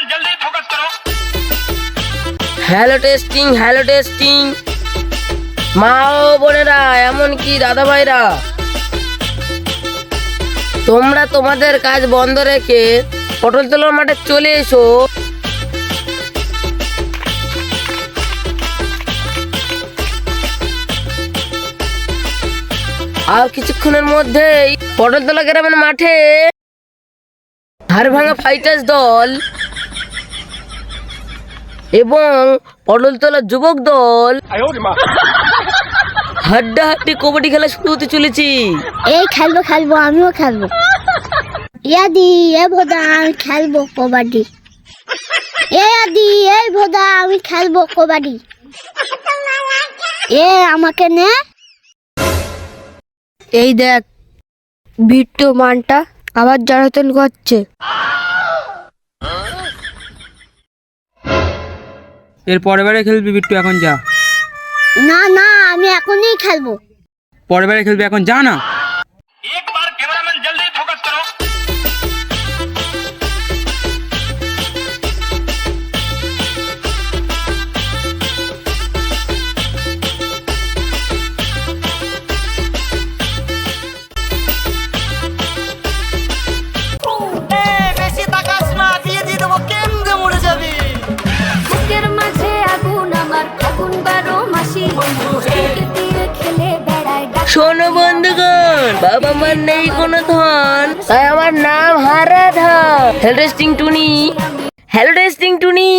Cameraman जल्दी focus करो hello testing hello testing মা ও বোনেরা এমনকি দাদা ভাইরা তোমরা তোমাদের কাজ বন্ধ রেখে পটল তোলার মাঠে চলে এসো আর কিছুক্ষণের মধ্যেই পটল তোলা গ্রামের মাঠে হাড় ভাঙা ফাইটার্স দল এবং পটল তোলা যুবক দল। হাড্ডা হাড্ডি কবাডি খেলা শুরু হতে চলেছি। এই খেলব খেলব আমিও খেলব। ইয়াদি এ ভোদা আমি খেলব কবাডি। এ আদি এই ভোদা আমি খেলব কবাডি। এ আমাকে নে। এই দেখ বিট্টু মানটা আবার জ্বালাতন করছে। এর পরের বারে খেলবি বিট্টু এখন যা। না না আমি এখনই খেলব। পরের বারে খেলবি এখন যা না। বাবা মার নেই কোনো ধন। তাই আমার নাম Haradhan hello testing Tuni. Hello testing Tuni.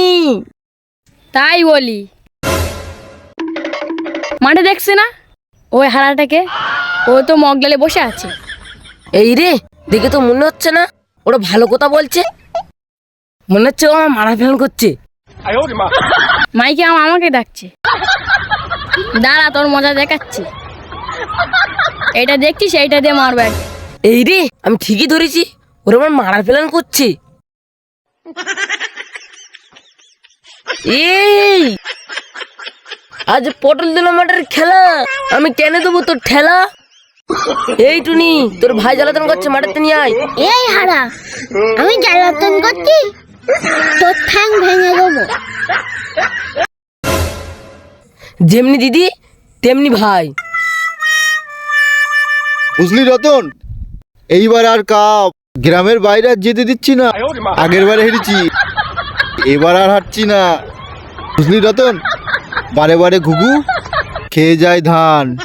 তাই বলি। মাঠে দেখছে না? ওই হারাটাকে? ও তো মগডালে বসে আছে। এই রে দেখে তো মনে হচ্ছে না ওরা ভালো কথা বলছে। মনে হচ্ছে ও আমার মারা ফেল করছে। মাইকে আম আমাকে ডাকছে। দাঁড়া তোর মজা দেখাচ্ছি। এটা দেখছিস এইটা দিয়ে মারবে। এই রে আমি ঠিকই ধরেছি। ওরা আমার মারা ফেলান করছে। এই! আজ পটল দিল মাঠের খেলা। আমি টেনে দেবো তোর ঠেলা। এই টুনি তোর ভাই জ্বালাতন করছে মাঠেতে নিয়ে আয়। এই হারা আমি জ্বালাতন করছি তোর ঠ্যাং ভেঙে দেবো। যেমনি দিদি তেমনি ভাই। বুঝলি রতন? এইবার আর কাপ। গ্রামের বাইরে আর যেতে দিচ্ছি না। আগের বারে হেরেছি। এবার আর হাঁটছি না। বুঝলি রতন? বারে বারে ঘুঘু খেয়ে যায় ধান।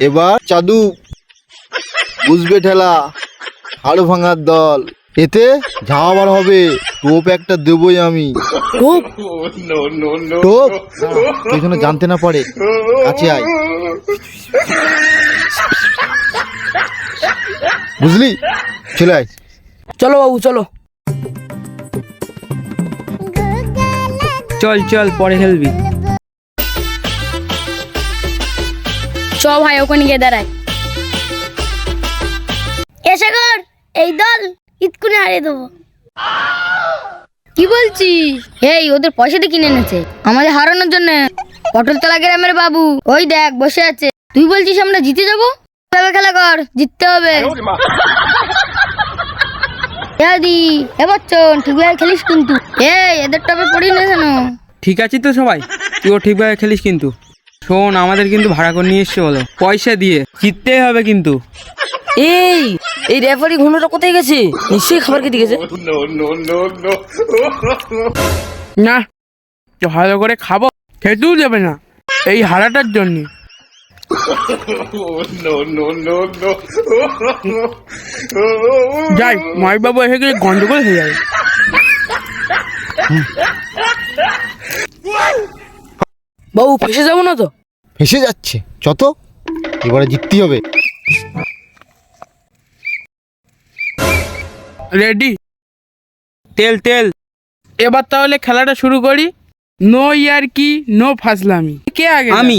এবার চাদু। বুঝবে ঠেলা। হাড় ভাঙার দল। এতে ঝাওয়াবার হবে। টোপ একটা দেবই আমি। টোপ? কেউ যেন জানতে না পারে। কাছে আয়। বুঝলি? চলে আয়। চলো বাবু চলো। চল চল পরে খেলবি। চ ভাই ওখানে গিয়ে দাঁড়ায়। এসে কর এই দল ইতকুনে হারিয়ে দেবো। কি বলছিস? এই ওদের পয়সা দিয়ে কিনে এনেছে। আমাদের হারানোর জন্য। পটলতলা গ্রামের বাবু ওই দেখ বসে আছে। তুই বলছিস আমরা জিতে যাব? খেলা কর জিততে হবে। দি এবার চল ঠিকভাবে খেলিস কিন্তু। এই এদের টপে পড়ি না কেন ঠিক আছে তো সবাই তুইও ঠিকভাবে খেলিস কিন্তু। শোন আমাদের কিন্তু ভাড়া করে নিয়ে এসছে বলো। পয়সা দিয়ে জিততেই হবে কিন্তু। এই এই রেফারি ঘুনোটা কোথায় গেছে? নিশ্চয়ই খাবার খেতে গেছে। না ভালো করে খাব খেতেও যাবে না। এই হারাটার জন্য। যাই মাই বাবু এসে গেলে গন্ডগোল হয়ে যাবে। বাবু ফেসে যাব না তো? ফেসে যাচ্ছে। যত এবারে জিততেই হবে। রেডি? তেল তেল। এবার তাহলে খেলাটা শুরু করি। নো ইয়ার কি নো ফাসলামি কে আগে আমি।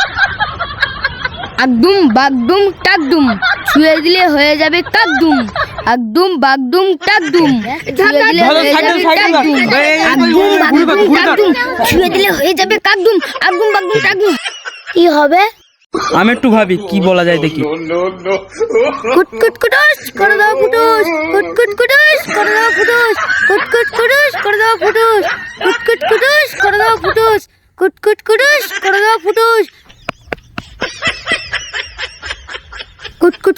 একদম বাগদুম টাকদুম। ছুঁয়ে দিলে হয়ে যাবে কাকদুম। একদম বাগদুম টাকদুম। ছুঁয়ে দিলে হয়ে যাবে কাকদুম। ঘুরে বাগদুম টাকদুম। ছুঁয়ে দিলে হয়ে যাবে কাকদুম। একদম বাগদুম টাকদুম। কি হবে? আমি একটু ভাবি কি বলা যায় দেখি। কুট কুট কুটুস করে দাও ফুটুস কুট কুট কুটুস করে দাও ফুটুস কুট কুট কুটুস করে দাও ফুটুস কুট কুট কুটুস করে দাও ফুটুস কুট কুট কুটুস করে দাও ফুটুস কুট কুট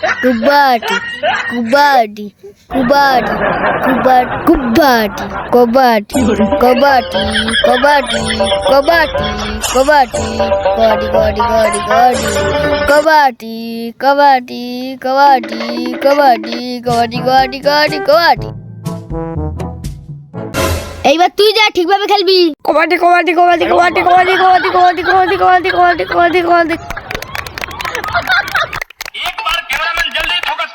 কুবাডি কুবাডি কুবাডি কুবাড কুবাডি কবাডি কবাডি কবাডি কবাডি কবাডি গডি গডি গডি গডি কবাডি কবাডি কবাডি কবাডি গডি গডি গডি কবাডি এইবার তুই যা ঠিকভাবে খেলবি kabaddi kabaddi kabaddi kabaddi kabaddi kabaddi kabaddi kabaddi kabaddi kabaddi kabaddi kabaddi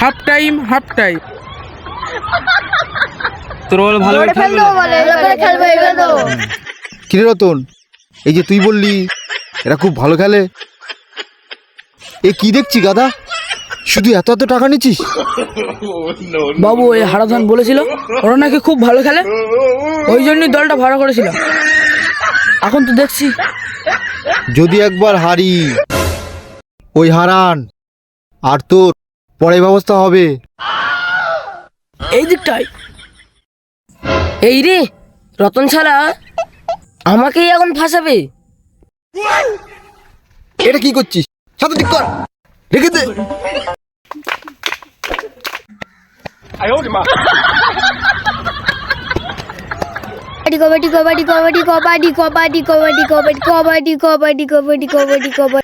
half time half time তোর বল ভালো করে রতন এই যে তুই বললি এরা খুব ভালো খেলে। এ কি দেখছি গাদা শুধু এত এত টাকা নিচ্ছিস? বাবু এই হারাধন বলেছিল ওরা নাকি খুব ভালো খেলে। ওই জন্যই দলটা ভাড়া করেছিল। এখন তো দেখছি। যদি একবার হারি ওই হারান। আর তোর পরে ব্যবস্থা হবে এই দিকটাই এই রে রতন ছাড়া আমাকেই এখন ফাঁসাবে এটা কি করছিস সাথে ঠিক কর রেখে দে কবাডি কবাডি কবাডি কবাডি কবাডি কবাডি কবাডি কবাডি কবাডি কবাডি কবাডি কবাডি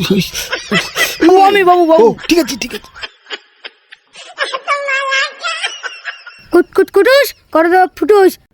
ও আমি বাবু বাবু। ঠিক আছে ঠিক আছে। কুট কুট কুটুস করে দেওয়া ফুটুস।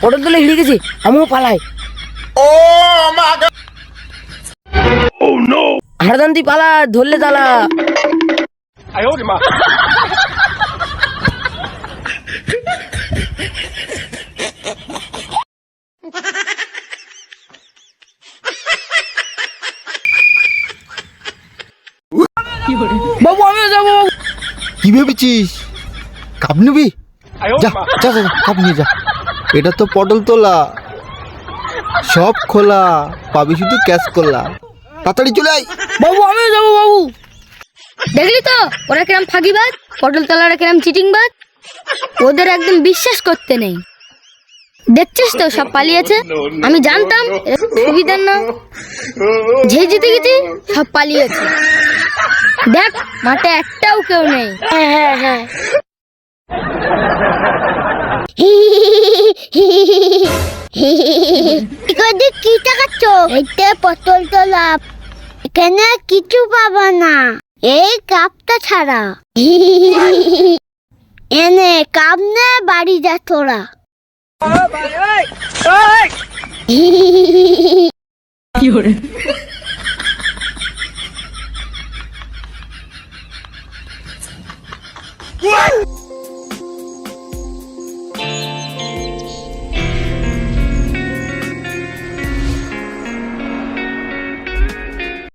পটল তোলে হিড়ে গেছে আমিও পালাই। হারদান তুই পালা ধরলে তালা বাবু আমিও যাব বাবু। কি ভেবেছিস? কাপ নিবি যা যা যা, যা, নিয়ে যা। এটা তো পটল তোলা। সব খোলা। পাবি শুধু ক্যাশ করলা। তাড়াতাড়ি চলে আয়। বাবু আমিও যাব বাবু। দেখলি তো? ওরা কিরম ফাঁকিবাজ? পটল তলারা কিরম চিটিংবাজ? ওদের একদম বিশ্বাস করতে নেই। দেখছিস তো সব পালিয়েছে? আমি জানতাম সুবিধার না। যে জিতে গেছি সব পালিয়েছে। দেখ মাঠে একটাও কেউ নেই। হ্যাঁ হ্যাঁ হ্যাঁ। কি টাকাচ্ছ এইটা পটল তোলা এখানে কিছু পাবা না। এই কাপটা ছাড়া। এনে কাপ নে বাড়ি যা তোরা।